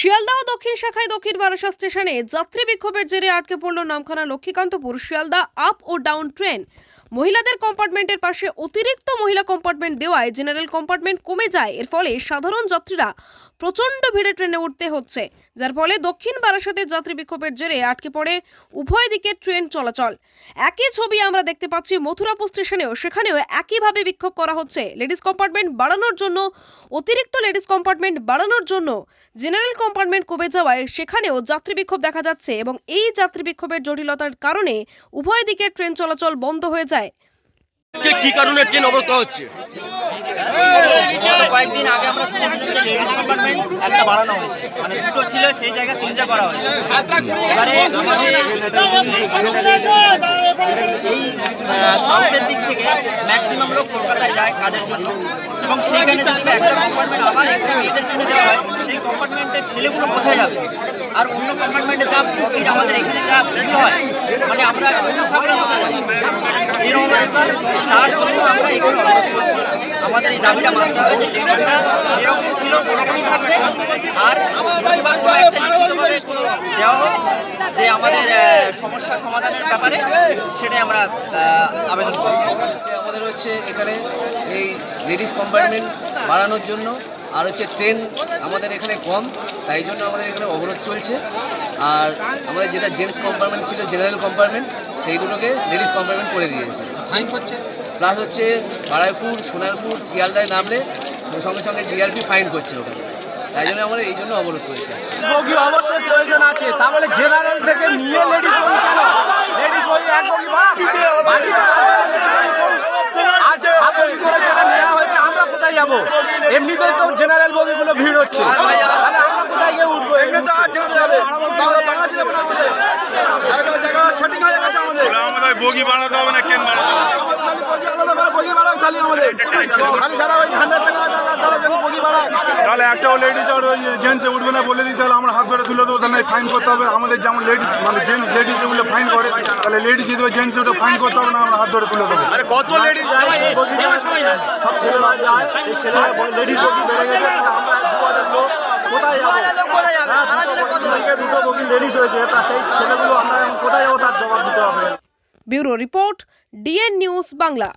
শিয়ালদহ দক্ষিণ শাখায় দক্ষিণ বারাসা স্টেশনে যাত্রী বিক্ষোভের জেরে আটকে পড়ল নামখানা লক্ষ্মীকান্তপুর, শিয়ালদা আপ ও ডাউন ট্রেন মহিলাদের কম্পার্টমেন্টের পাশে অতিরিক্ত মহিলা কম্পার্টমেন্ট দেওয়ায় জেনারেল কম্পার্টমেন্ট কমে যায়। এর ফলে সাধারণ যাত্রীরা প্রচণ্ড ভিড়ে ট্রেনে উঠতে হচ্ছে। যার ফলে দক্ষিণ বারাসাতে যাত্রী বিক্ষোভের জেরে আটকে পড়ে উভয় দিকে ট্রেন চলাচল। একই ছবি আমরা দেখতে পাচ্ছি মথুরাপুর স্টেশনেও। সেখানেও একইভাবে বিক্ষোভ করা হচ্ছে। লেডিস কম্পার্টমেন্ট বাড়ানোর জন্য, অতিরিক্ত লেডিস কম্পার্টমেন্ট বাড়ানোর জন্য জেনারেল কম্পার্টমেন্ট কমে যাওয়ায় সেখানেও যাত্রী বিক্ষোভ দেখা যাচ্ছে এবং এই যাত্রী বিক্ষোভের জটিলতার কারণে উভয় দিকে ট্রেন চলাচল বন্ধ হয়ে যায়। কি কারণে ট্রেন হচ্ছে? কয়েকদিন আগে আমরা শুনেছিলাম যে লেডিস কম্পার্টমেন্ট একটা বাড়ানো হয়েছে। মানে দুটো ছিল সেই জায়গায় তিনটা করা হয়েছে। এবারে আমাদের এই সাউথের দিক থেকে ম্যাক্সিমাম লোক কলকাতায় যায় কাজের জন্য। এবং সেইখানে যদি একটা কম্পার্টমেন্ট আবার এক্সট্রা মেয়েদের ট্রেনে দেওয়া হয় সেই কম্পার্টমেন্টের ছেলেগুলো কোথায় যাবে? আর অন্য কম্পার্টমেন্টে যা ভিড় আমাদের এখানে যা ভিড় হয় মানে আমরা এরকম তার জন্য আমরা এগুলো অবরোধ করছি। আমাদের এই দাবিটা মানতে হবে। যেরকম ছিল, ওরকমই থাকবে। আর দেওয়া হোক যে আমাদের সমস্যা সমাধানের ব্যাপারে, সেটাই আমরা আবেদন করছি। আমাদের হচ্ছে এখানে এই লেডিস কম্পার্টমেন্ট বাড়ানোর জন্য আর হচ্ছে ট্রেন আমাদের এখানে কম তাই জন্য আমাদের এখানে অবরোধ চলছে। আর আমাদের যেটা জেন্টস কম্পার্টমেন্ট ছিল জেনারেল কম্পার্টমেন্ট সেই দুটোকে লেডিস কম্পার্টমেন্ট করে দিয়েছে। ফাইন করছে? প্লাস হচ্ছে বারাইপুর সোনারপুর শিয়ালদায় নামলে সঙ্গে সঙ্গে জিআরপি ফাইন করছে ওখানে। তাই জন্য আমরা এই জন্য অবরোধ করেছি। অবশ্যই প্রয়োজন আছে তাহলে জেনারেল থেকে নিয়ে লেডিস এমনিতেই তো জেনারেল বগিগুলো ভিড় হচ্ছে। তাহলে আমরা কোথায় গিয়ে উঠবো? এমনি তো আর জেনারেল যাবে তাহলে বাংলা দিতে পারে আমাদের? একদম জায়গা সঠিক হয়ে গেছে আমাদের। আমাদের বগি বানাতে হবে না ট্রেন বানাতে হবে? আমাদের তাহলে বগি আলাদা করে বগি বাড়াক তাহলে আমাদের। খালি যারা ওই ভান্ডার থেকে তাহলে একটাও লেডিস আর ওই জেন্টসে উঠবে না বলে দিই তাহলে আমরা হাত ধরে তুলে দেবো তাহলে ফাইন করতে হবে। আমাদের যেমন লেডিস মানে জেন্টস লেডিস এগুলো ফাইন করে তাহলে লেডিস যদি ওই জেন্টস ওটা ফাইন করতে হবে না আমরা হাত ধরে তুলে দেবো। কত লেডিস সব ছেলেরা যায় এই ছেলেরা লেডিস বগি বেড়ে গেছে তাহলে আমরা দু হাজার লোক কোথায় যাব? হ্যাঁ, দুটো বগি লেডিস হয়েছে তা সেই ছেলেগুলো আমরা কোথায় যাব তার জবাব দিতে হবে। Bureau report DN news Bangla.